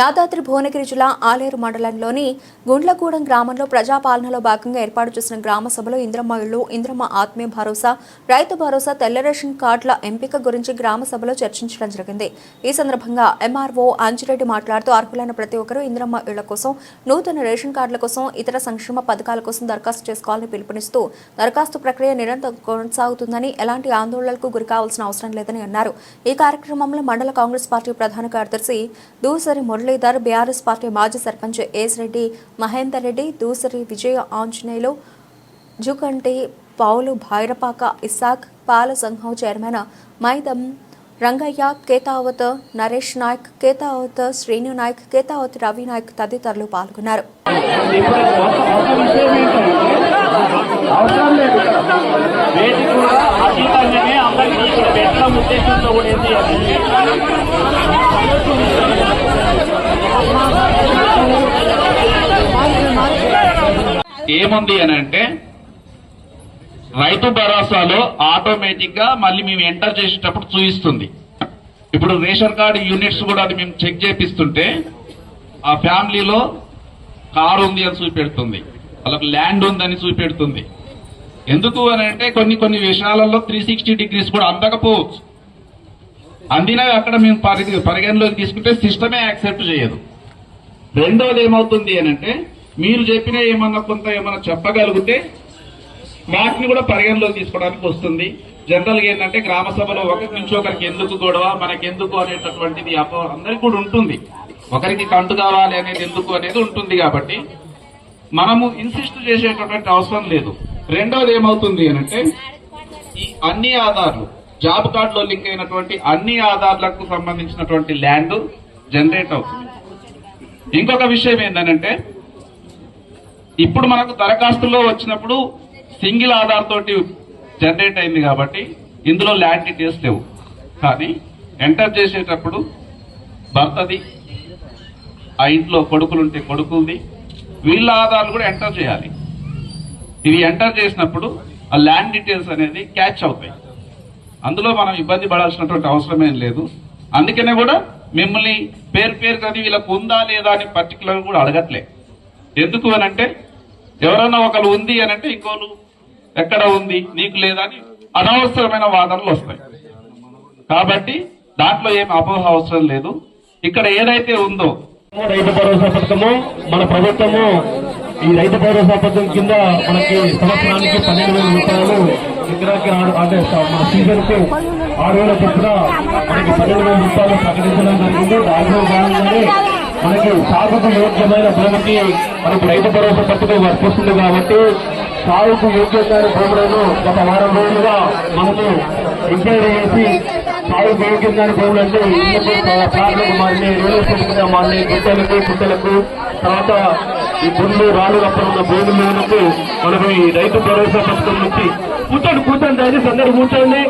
యాదాద్రి భువనగిరి జిల్లా ఆలేరు మండలంలోని గుండ్లగూడెం గ్రామంలో ప్రజాపాలనలో భాగంగా ఏర్పాటు చేసిన గ్రామ సభలో ఇంద్రమ్మ ఇళ్ళు ఇంద్రమ్మ ఆత్మీయ భరోసా రైతు భరోసా తెల్ల రేషన్ కార్డుల ఎంపిక గురించి గ్రామ సభలో చర్చించడం జరిగింది. ఈ సందర్భంగా ఎంఆర్ఓ అంజిరెడ్డి మాట్లాడుతూ అర్హులైన ప్రతి ఒక్కరూ ఇంద్రమ్మ ఇళ్ళ కోసం నూతన రేషన్ కార్డుల కోసం ఇతర సంక్షేమ పథకాల కోసం దరఖాస్తు చేసుకోవాలని పిలుపునిస్తూ దరఖాస్తు ప్రక్రియ నిరంతరం కొనసాగుతుందని ఎలాంటి ఆందోళనలకు గురి కావాల్సిన అవసరం లేదని అన్నారు. ఈ కార్యక్రమంలో మండల కాంగ్రెస్ పార్టీ ప్రధాన కార్యదర్శి దూసరి మురళీధర్ బీఆర్ఎస్ పార్టీ మాజీ సర్పంచ్ ఏస్ రెడ్డి మహేందర్ రెడ్డి దూసరి విజయ ఆంజనేయులు జుకంటి పౌలు భైరపాక ఇస్సాక్ పాల సంఘం చైర్మన్ మైదం రంగయ్య కేతావత్ నరేష్ నాయక్ కేతావత్ శ్రీను నాయక్ కేతావత్ రవి నాయక్ తదితరులు పాల్గొన్నారు. ఇప్పుడు ఒక ఏముంది అని అంటే రైతు భరోసాలో ఆటోమేటిక్గా మళ్ళీ మేము ఎంటర్ చేసేటప్పుడు చూపిస్తుంది ఇప్పుడు రేషన్ కార్డు యూనిట్స్ కూడా అది మేము చెక్ చేపిస్తుంటే ఆ ఫ్యామిలీలో కారు ఉంది అని చూపెడుతుంది. వాళ్ళకి ల్యాండ్ ఉందని చూపెడుతుంది. ఎందుకు అని అంటే కొన్ని కొన్ని విషయాలలో త్రీ సిక్స్టీ డిగ్రీస్ కూడా అందకపోవచ్చు. అందినవి అక్కడ మేము పరిగణలోకి తీసుకుంటే సిస్టమే యాక్సెప్ట్ చేయదు. రెండోది ఏమవుతుంది అని అంటే మీరు చెప్పిన ఏమన్నా కొంత ఏమన్నా చెప్పగలిగితే వాటిని కూడా పరిగణలోకి తీసుకోవడానికి వస్తుంది. జనరల్గా ఏంటంటే గ్రామ సభలో ఒకరి నుంచి ఒకరికి ఎందుకు గొడవ మనకెందుకు అనేటటువంటిది అపో అందరికి కూడా ఉంటుంది. ఒకరికి కంటు కావాలి అనేది ఎందుకు అనేది ఉంటుంది కాబట్టి మనము ఇన్సిస్ట్ చేసేటటువంటి అవసరం లేదు. రెండోది ఏమవుతుంది అనంటే ఈ అన్ని ఆధార్లు జాబ్ కార్డులో లింక్ అయినటువంటి అన్ని ఆధార్లకు సంబంధించినటువంటి ల్యాండ్ జనరేట్ అవుతుంది. ఇంకొక విషయం ఏంటంటే ఇప్పుడు మనకు దరఖాస్తుల్లో వచ్చినప్పుడు సింగిల్ ఆధార్ తోటి జనరేట్ అయింది కాబట్టి ఇందులో ల్యాండ్ డీటెయిల్స్ లేవు. కానీ ఎంటర్ చేసేటప్పుడు భర్తది ఆ ఇంట్లో కొడుకులుంటే కొడుకులది వీళ్ళ ఆధారాలు కూడా ఎంటర్ చేయాలి. ఇవి ఎంటర్ చేసినప్పుడు ఆ ల్యాండ్ డీటెయిల్స్ అనేది క్యాచ్ అవుతాయి. అందులో మనం ఇబ్బంది పడాల్సినటువంటి అవసరం ఏం లేదు. అందుకనే కూడా మిమ్మల్ని పేరు పేరు చదివి వీళ్ళకు ఉందా లేదా అని పర్టికులర్ కూడా అడగట్లే. ఎందుకు అని అంటే ఎవరన్నా ఒకరు ఉంది అని అంటే ఇంకోరు ఎక్కడ ఉంది? నీకు లేదని అనవసరమైన వాదనలు వస్తాయి. కాబట్టి దాంట్లో ఏం అపోహ అవసరం లేదు. ఇక్కడ ఏదైతే ఉందో రైతు భరోసా పథకము మన ప్రభుత్వము ఈ రైతు భరోసా పథకం కింద మనకి సంవత్సరానికి పన్నెండు వేల రూపాయలు ఎకరాకి అంటే మన సీజన్కు ఆరు వేల చొప్పున మనకి పన్నెండు వేల రూపాయలు ప్రకటించడం జరిగింది. దాంట్లో భాగంగానే మనకి సాగుకు యోగ్యమైన భూమికి మనకు రైతు భరోసా పట్టుకు వర్తిస్తుంది కాబట్టి సాగుకు యోగ్యమైన భూములను గత వారం రోజులుగా మనము ఎంక్వైరీ చేసి సాగుకు యోగ్యమైన భూములు అంటే ఇళ్ళకు ప్లాట్లకు మారినాయి రియల్ ఎస్టేట్ కింద మారినాయి గుట్టలకు గుట్టలకు తర్వాత ఈ పుల్లు రాళ్ళు రప్పలు ఉన్న భూములకు మనకు ఈ రైతు భరోసా పథకం నుంచి కూర్చోండి కూర్చోండి దయచేసి అందరూ కూర్చోండి.